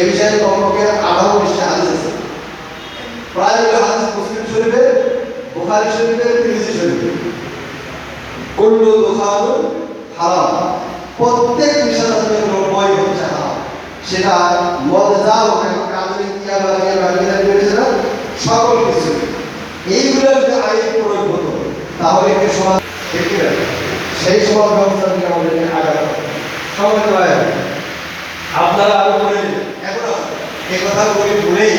এই বিষয়ে কমপক্ষে আঠারো পৃষ্ঠা হাদিস আছে। প্রায় হাদিস মুসলিম শরীফে, বুখারী শরীফে, তিরমিজি শরীফে। কুল্লু দুখানু হারাম। প্রত্যেক নিষেধাজ্ঞা দ্রব্যই হচ্ছে হারাম। সেটা মদ যা হোক, এখন কাজে কিয়া বা কিয়া বা কিয়া না, সকল কিছু। এইগুলোর যদি আইন প্রয়োগ হতো, তাহলে সমাজ কি না? সেই সমাজ ব্যবস্থা থেকে আমাদেরকে আগাতে সমাজ হয় আপনারা আরও বলে এখন বলি বলেই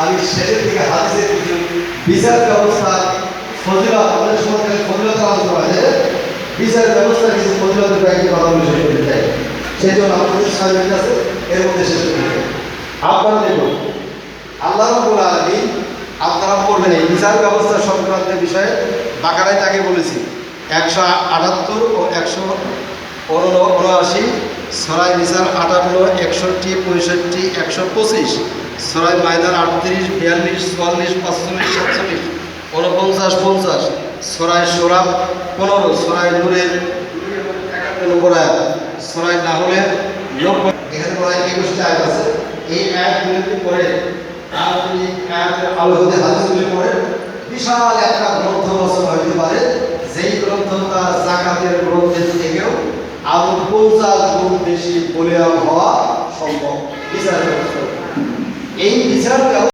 আমি শেষের দিকে হাদিসের কিছু বিচার ব্যবস্থা ফজিলত আমাদের সমাজে ফজিলত আলোচনা যে বিচার ব্যবস্থা কিছু ফজিলতের কয়েকটি কথা বলে শেষ করতে চাই সেই জন্য আমাদের মিনিট আছে এর মধ্যে শেষ করতে চাই আল্লাহ রাব্বুল আলামিন আপনারা পড়বেন এই বিচার ব্যবস্থা সংক্রান্ত বিষয়ে বাকারায় তাকে বলেছি একশো আটাত্তর ও একশো উনআশি সরাই নিসার আটান্ন একষট্টি, পঁয়ষট্টি, একশো পঁচিশ। সরাই মাইদার আটত্রিশ, বিয়াল্লিশ, চুয়াল্লিশ, পাঁচচল্লিশ, সাতচল্লিশ। উনপঞ্চাশ পঞ্চাশ। সরাই সোরাব পনেরো। সরাই নূরের নম্বর আয়াত সরাই নাহলের নব্বই এখানে প্রায় একুশটা আয়াত আছে? এই আয়াতগুলিতে পড়ে আপনি আয়াতের আলোতে হাদিসগুলি পড়ে, বিশাল একটা গ্রন্থ বেশি বলিয়াম হওয়া সম্ভব। বিচার ব্যবস্থা এই বিচার